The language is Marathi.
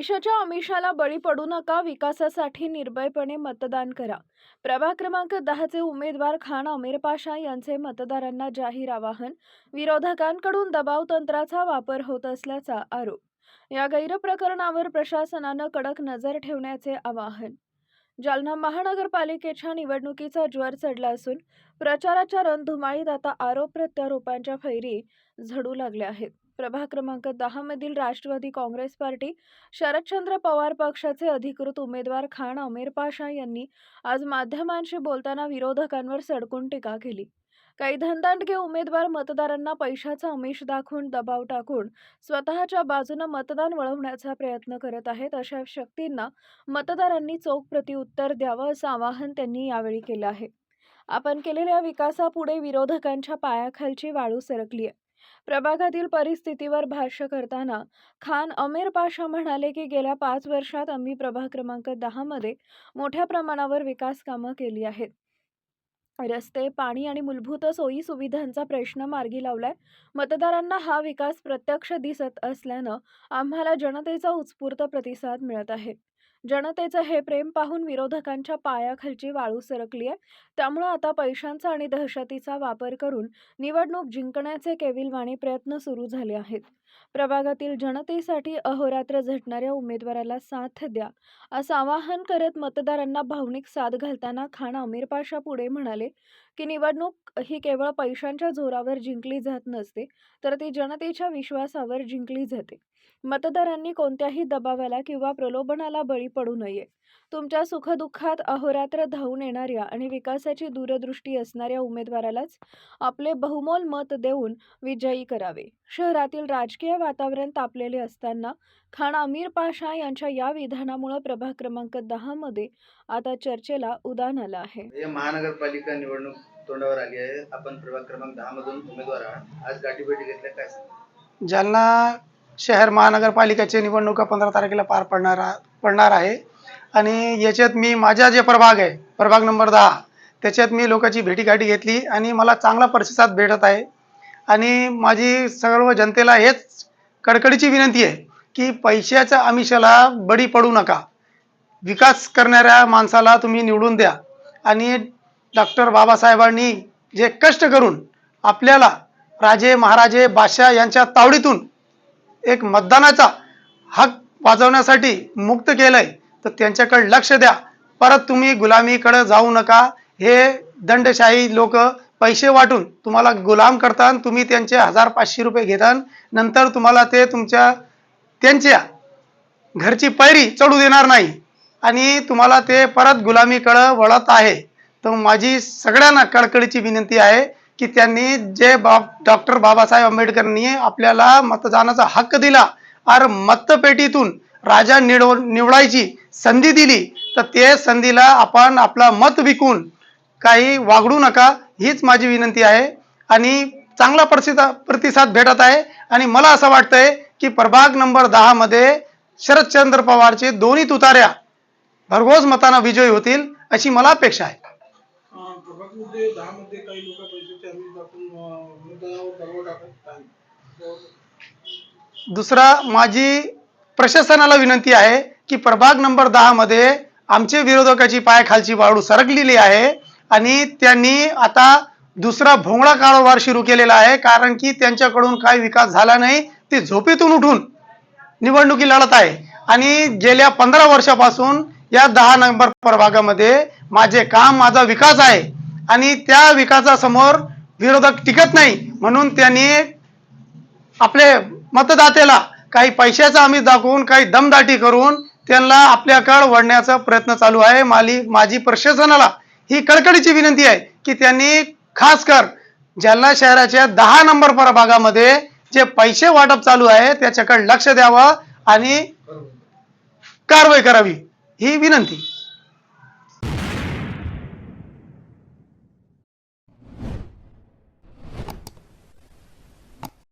पैशाच्या आमिषाला बळी पडू नका विकासासाठी निर्भयपणे मतदान करा. प्रभाग क्रमांक दहाचे उमेदवार खान अमीर पाशा यांचे मतदारांना जाहीर आवाहन विरोधकांकडून दबाव तंत्राचा वापर होत असल्याचा आरोप. या गैरप्रकरणावर प्रशासनानं कडक नजर ठेवण्याचे आवाहन. जालना महानगरपालिकेच्या निवडणुकीचा ज्वर चढला असून प्रचाराच्या रणधुमाळीत आता आरोप प्रत्यारोपांच्या फैरी झडू लागल्या आहेत. प्रभाग क्रमांक दहा मधील राष्ट्रवादी काँग्रेस पार्टी शरदचंद्र पवार पक्षाचे अधिकृत उमेदवार खान अमीर पाशा यांनी आज माध्यमांशी बोलताना विरोधकांवर सडकून टीका केली. काही धनदांडगे उमेदवार मतदारांना पैशाचा आमिष दाखवून दबाव टाकून स्वतःच्या बाजूनं मतदान वळवण्याचा प्रयत्न करत आहेत अशा शक्तींना मतदारांनी चोख प्रत्युत्तर द्यावं असं आवाहन त्यांनी यावेळी केलं आहे. आपण केलेल्या विकासापुढे विरोधकांच्या पायाखालची वाळू सरकली आहे प्रभागातील परिस्थितीवर भाष्य करताना खान अमीर पाशा म्हणाले की गेल्या पाच वर्षात आम्ही प्रभाग क्रमांक दहामध्ये मोठ्या प्रमाणावर विकास कामं केली आहेत. रस्ते पाणी आणि मूलभूत सोयी सुविधांचा प्रश्न मार्गी लावलाय. मतदारांना हा विकास प्रत्यक्ष दिसत असल्यानं आम्हाला जनतेचा उत्स्फूर्त प्रतिसाद मिळत आहे. जनतेचं हे प्रेम पाहून विरोधकांच्या पायाखालची वाळू सरकली आहे. त्यामुळं आता पैशांचा आणि दहशतीचा वापर करून निवडणूक जिंकण्याचे केविलवाणी प्रयत्न सुरू झाले आहेत. प्रभागातील जनतेसाठी अहोरात्र झटणाऱ्या उमेदवाराला साथ द्या असं आवाहन करत मतदारांना भावनिक साथ घालताना खान अमीर पाशा पुढे म्हणाले की निवडणूक ही केवळ पैशांच्या जोरावर जिंकली जात नसते तर ती जनतेच्या विश्वासावर जिंकली जाते. मतदारांनी कोणत्याही दबावाला किंवा प्रलोभनाला बळी पडू नये. तुमच्या सुखदुःखात अहोरात्र धावून येणाऱ्या आणि विकासाची दूरदृष्टी असणाऱ्या उमेदवारालाच आपले बहुमोल मत देऊन विजयी करावे. शहरातील राजकीय वातावरण तापलेले असताना खान अमीर पाशा यांच्या या विधानामुळे प्रभाग क्रमांक दहा मध्ये आता चर्चेला उदान आलं आहे. हे महानगरपालिका निवडणूक तोंडावर आली आहे. आपण प्रभाग क्रमांक दहा मधून उमेदवार आहात. आज गाठीभेटी घेतल्या काय? जालना शहर महानगरपालिकेची निवडणुका पंधरा तारखेला पार पडणार पडणार आहे. आणि याच्यात मी माझा जे प्रभाग आहे प्रभाग नंबर दहा त्याच्यात मी लोकांची भेटीगाठी घेतली आणि मला चांगला प्रतिसाद भेटत आहे. आणि माझी सर्व जनतेला हेच कडकडीची विनंती आहे की पैशाच्या आमिषाला बळी पडू नका. विकास करणाऱ्या माणसाला तुम्ही निवडून द्या. आणि डॉक्टर बाबासाहेबांनी जे कष्ट करून आपल्याला राजे महाराजे बादशाह यांच्या तावडीतून एक मतदानाचा हक वाजवण्यासाठी मुक्त केलंय. तर त्यांच्याकडे लक्ष द्या. परत तुम्ही गुलामीकडे जाऊ नका. हे दंडशाही लोक पैसे वाटून तुम्हाला गुलाम करतात तुम्ही त्यांचे हजार पाचशे रुपये घेतात. नंतर तुम्हाला ते तुमच्या त्यांच्या घरची पैरी चढू देणार नाही. आणि तुम्हाला ते परत गुलामीकडं वळत आहे. तर माझी सगळ्यांना कडकडीची विनंती आहे. की त्यांनी जे बाब डॉक्टर बाबासाहेब आंबेडकरांनी आपल्याला मतदानाचा हक्क दिला आर मतपेटीतून राजा निवड निवडायची संधी दिली तर ते संधीला आपण आपला मत विकून काही वागडू नका हीच माझी विनंती आहे. आणि चांगला प्रतिसाद प्रतिसाद भेटत आहे. आणि मला असं वाटतंय की प्रभाग नंबर दहा मध्ये शरदचंद्र पवारचे दोन्ही तुतार्या भरघोस मतानं विजयी होतील अशी मला अपेक्षा आहे. अं, दहा मध्ये काही लोक पैशाचे दाखवून मतदानावर दबाव टाकत आहेत दुसरा माझी प्रशासनाला विनंती आहे की प्रभाग नंबर दहा मध्ये आमचे विरोधकाची पायाखालची वाळू सरकलेली आहे आणि त्यांनी आता दुसरा भोंगळा कारोबार सुरू केलेला आहे कारण की त्यांच्याकडून काही विकास झाला नाही. ते झोपेतून उठून निवडणुकी लढत आहे. आणि गेल्या पंधरा वर्षापासून या दहा नंबर प्रभागामध्ये माझे काम माझा विकास आहे. आणि त्या विकासासमोर विरोधक टिकत नाही म्हणून त्यांनी आपले मतदात्याला काही पैशाचा आम्ही दाखवून काही दमदाटी करून त्यांना आपल्याकडे वळण्याचा प्रयत्न चालू आहे. माली माझी प्रशासनाला ही कडकडीची विनंती आहे की त्यांनी खास कर जालना शहराच्या दहा नंबर प्रभागामध्ये जे पैसे वाटप चालू आहे त्याच्याकडे लक्ष द्यावं आणि कारवाई करावी. ही विनंती.